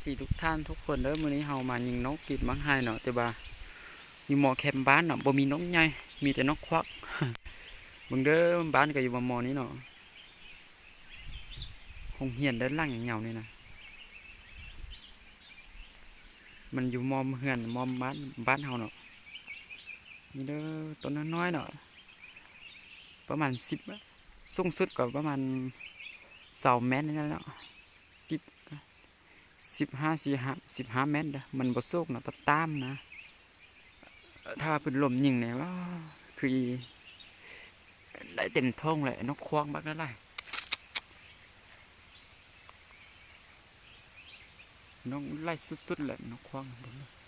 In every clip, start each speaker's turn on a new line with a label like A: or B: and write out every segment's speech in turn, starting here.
A: FC ทุกท่านทุกคนเด้อมื้อนี้เฮามายิงนกกิดมังไห้เนาะแต่ว่าอยู่หมอแคมบ้านเนาะบ่มีนกใหญ่มีแต่นกควักเบิ่งเด้อบ้านก็อยู่บ่หมอนี้เนาะคงเหียนเด้านล่างอย่างเหงานี่นะมันอยู่มอมเฮือนมอมบ้านบ้านเฮาเนาะนี่เด้อต้นน้อยๆเนาะประมาณ10สูงสุดก็ประมาณ20เมตรนี่แหละเนาะ สิบห้าสี่ห้าสิบห้าเมตรเด้อมันบ่โซกเนาะตะตามนะ ถ้าว่าเป็นลมยิงเนี่ยว่าคือได้เต็มท้องเลยนกควงบักนั่นไรนกไล่สุดๆเลยนกควงเบิ่งเด้อยิง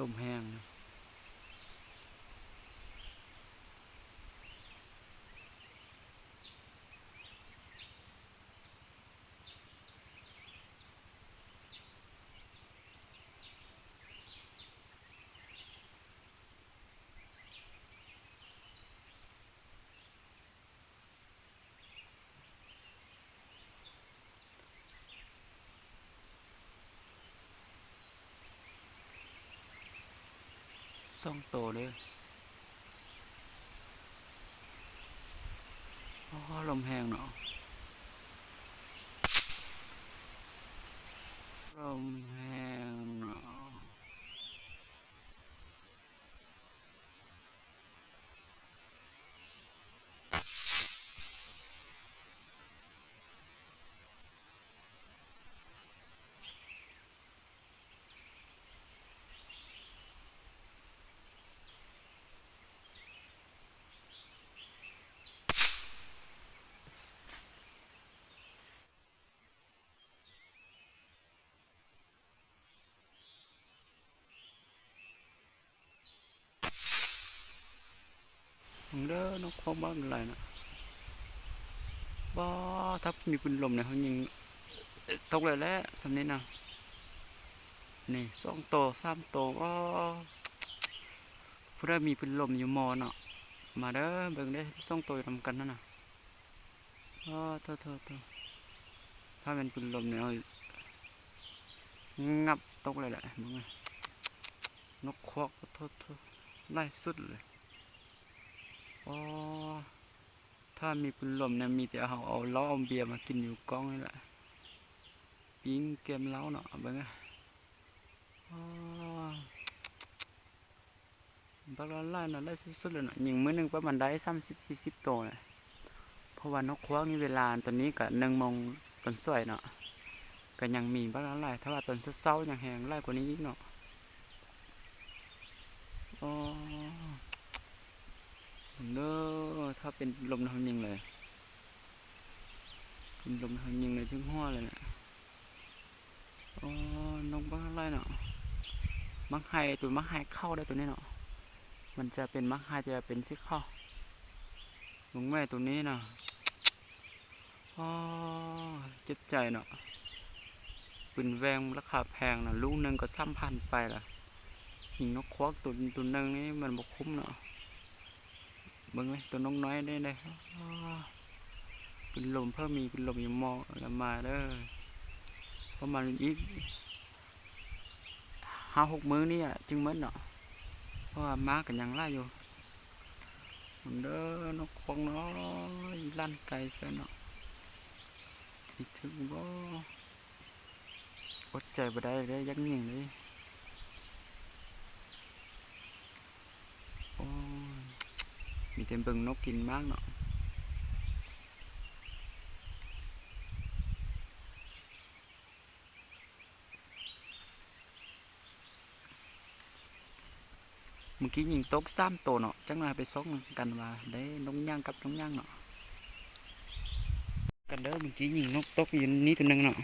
A: ลมแห้งนะ ส่องโตเลยอ๋อลมแหงเนาะลมแหง เด้อนกเขาบ้านอะไรนะบ้าถ้ามีปืนลมเนี่ยเขายิงตกเลยแหล้วสำเนี้นะนี่สองโตสามโตก็ผู้ได้มีปืนลมอยู่มอเนาะมาเด้อเบิ่งได้สองโตทำกันนั่นน่ะอ๋อโทษโทษโทษถ้าเป็นปืนลมเนี่ยงับตกเลยแหละมึงไงนกควักโทษโทษไล่สุดเลย อ๋อถ้ามีปืนลมเนี่ยมีแต่เอาเอาเหล้าเอาเบียร์มากินอยู่กล้องนี่แหละปิ้งเกมเล้าเนาะเบิ่งอะอ๋อบักละลายเนาะไล่สุดๆเลยเนาะยิงมื้อนึงประมาณได้30 40ตัวเลยเพราะว่านกควักนี่เวลาตอนนี้ก็1โมงตอนสวยเนาะก็ยังมีบักละลายถ้าว่าตอนเช้าๆยังแหงไล่กว่านี้อีกเนาะอ๋อ เนอะถ้าเป็นลมทางยิงเลยเป็นลมทางยิงเลยถึงหัวเลยเนี่ยอ๋อนกบ้าอะไรเนาะมักไฮตัวมักไฮเข้าได้ตัวนี้เนาะมันจะเป็นมักไฮจะเป็นซิเข้าลุงแม่ตัวนี้เนาะอ๋อเจ็บใจเนาะปืนแวงราคาแพงนะลูกหนึ่งก็ซ้ำพันไปละหิงนกควักตัวตัวนึงนี่มันบกคุ้มเนาะ เบิ่งเลยตัวน้องน้อยได้เลยเป็นลมเพิ่มมีเป็นลมอยู่หมอแล้วมาเด้อประมาณอีกห้าหกมื้อนี่อะจึงหมดเนาะเพราะว่ามากันยังไล่อยู่มันเด้อนกควงน้อยลั่นไกลเสียเนาะคิดถึงบ่อดใจบ่ได้เลยยักเงี่ยงเลยโอ้ย มี แต่เบิ่งนกกินมากเนาะเมื่อกี้ยิงตกสามตัวเนาะจังเลยไปซอกกันว่าได้นกย่างกับนกย่างเนาะกันเด้อเมื่อกี้ยิงนกตกอยู่นี่ตัวนึงเนาะ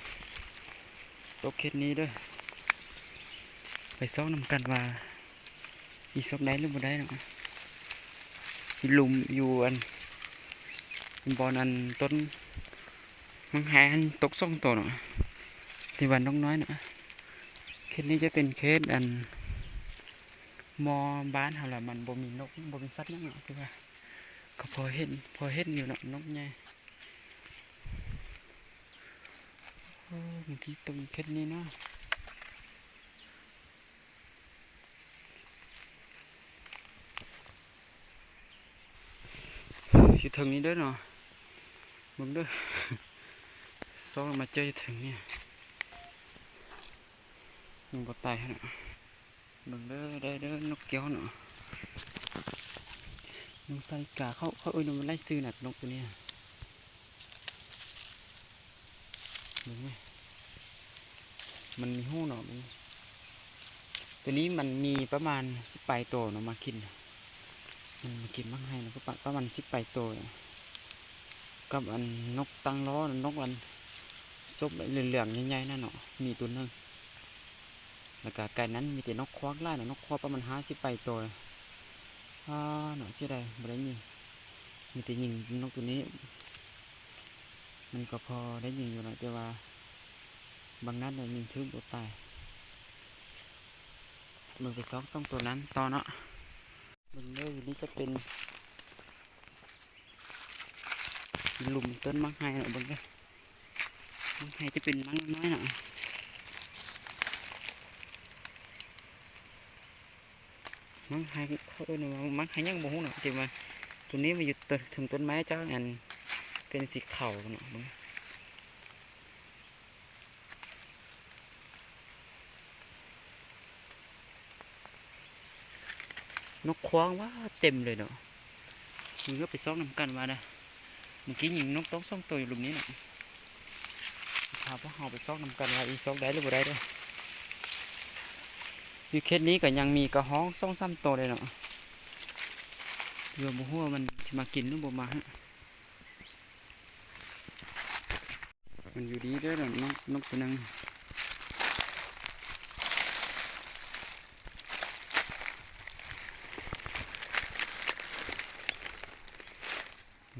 A: ตกเข็ดนี้เด้อไปซอกนำกันว่าอีซอกได้หรือบ่ได้เนาะ อีหลุมอยู่อันบอนอันต้นมังหายอันตกสองตัวเนาะที่วันนกน้อยเนาะเขตนี้จะเป็นเขตอันมอบ้านเฮาล่ะมันบ่มีนกบ่มีสัตว์หยังเนาะคือว่าก็พอเห็นพอเห็นอยู่เนาะนกใหญ่โอ้บางทีตรงเขตนี้เนาะ อยู่ทางนี้เด้อเนาะมึงเด้อซ้อนมาเจออยู่ถึงเนี่ยยังบ่ตายเนาะเบิ่งเด้อได้เด้อนกเกี้ยวเนาะนกไซกาเขาเขาเอ้ยมันไล่ซื้อน่ะนกตัวเนี้ยเบิ่งไหมมันมีหูเนาะมันตัวนี้มันมีประมาณสิบปลายโตวเนาะมากินนะ มันมากินมังให้นะก็ประมาณสิบปลายโตวกับอันนกตั้งล้อน่ะนกอันซบเหลืองๆใหญ่ๆนั่นเนาะมีตัวหนึงแล้วก็ไก่นั้นมีแต่นกควักไล่นะนกควักประมาณห้าสิบไปตัวอ่าหน่อยเสียดายบ่ได้ยิงมีแต่ยิงนกตัวนี้ มันก็พอได้ยิงอยู่นะแต่ว่า บางนัดเนี่ยยิงทึบบ่ตายมึงไปซอกซ่องตัวนั้นต่อเนาะ มึงเลยอยู่นี่จะเป็นหลุมต้นมังไห้เนาะเบิ่งเด้มังไห้จะเป็นมังน้อยๆเนาะมังหายเขาเอิ้นว่ามังหายยังบ่ฮู้เนาะแต่ว่าตัวนี้มันอยู่ต้นถึงต้นไม้จ้าอันเป็นสีขาวเนาะเบิ่ง นกควางว่าเต็มเลยเนาะมึงก็ไปซ้องนำกันมาได้เมื่อกี้ยิงนกต้องซ่องตัวอยู่หลุมนี้เนาะพาพวกเฮาไปซ้องนำกันว่าอีซ้องได้หรือบ่ได้ด้ออยู่เคสนี้ก็ยังมีกระห้องซ่องซ้ำโตวเลยเนาะเรือบ่ฮู้ว่มันสิมากินหรือบ่มาฮะมันอยู่ดีด้อเนาะนกนกตัวนึง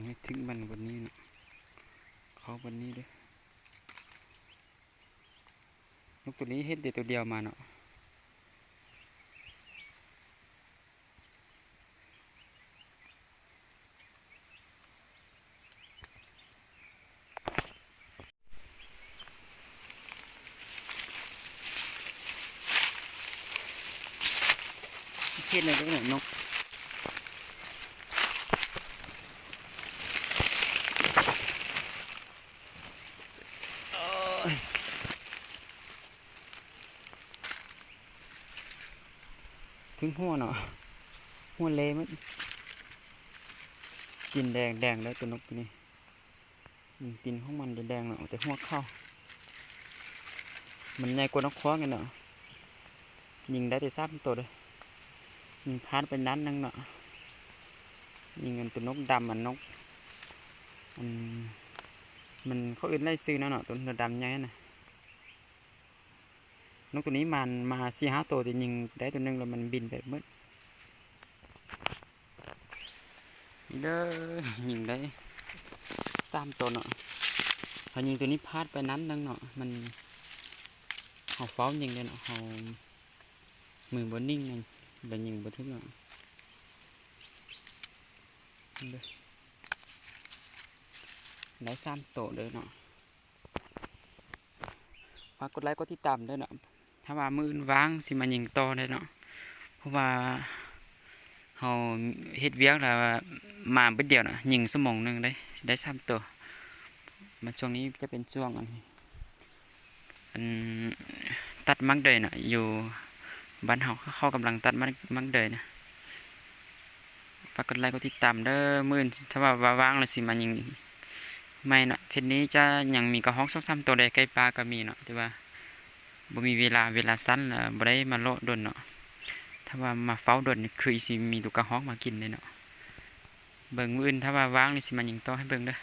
A: ไม่ถึงมันวันนี้เนาะเขาวันนี้เด้อ นกตัวนี้เห็นแต่ตัวเดียวมาเนาะเห็นเลยเด้อเนี่ยนกโอ้ย ถึงหัวเนาะหัวเลมันกินแดงแดงแล้วตัวนกตัวนี้อืมกินของมันจะแดงเนาะแต่หัวเข้า มันใหญ่กว่านกคว้างเนาะยิงได้แต่ซ้ำตัวเลยยิงพาดไปนั้นนึงเนาะยิงเงินตัวนกดำมันนกอันมันเขาอื่นไล่ซื้อนะเนาะตัวเนื้อดำใหญ่นะ นกตัวนี้มันมาสี่ห้าตัวแต่ยิงได้ตัวนึงแล้วมันบินไปมืดนี่เด้อยิงได้สามตัวเนาะพอยิงตัวนี้พลาดไปนั้นนึงเนาะมันเขาเฝ้ายิงเลยเนาะเขามือบนนิ่งนั่น là nhìn bữa thứ nào đây lấy sam tổ đấy nọ ฝากกดไลค์กดติดตามด้วยเนาะ ถ้าว่ามืออื่นว่างสิมายิงต่อได้เนาะเพราะว่าเฮาเฮ็ดเวียกแล้วมาเบิดเดียวน่ะยิงสมองหนึงได้ได้สามตัวมาช่วงนี้จะเป็นช่วงอันอันตัดมักเดยน่ะอยู่บ้านเฮาเขากำลังตัดมักมักเดยนะฝากกดไลค์กดติดตามเด้อมื้ออื่นถ้าว่าว่างๆแล้วสิมายิงไม่เนาะเคสนี้จะยังมีกระห้องสองสามตัวใดใกล้ปลาก็มีเนาะแต่ว่า บ่มีเวลาเวลาสั้นแล้วบ่ได้มาโลดดนเนาะถ้าว่ามาเฝ้าดนนี่คือสิมีตุกกระฮอกมากินเลยเนาะเบิ่งมื้ออื่นถ้าว่าว่างนี่สิมาหยิงต่อให้เบิ่งเด้อ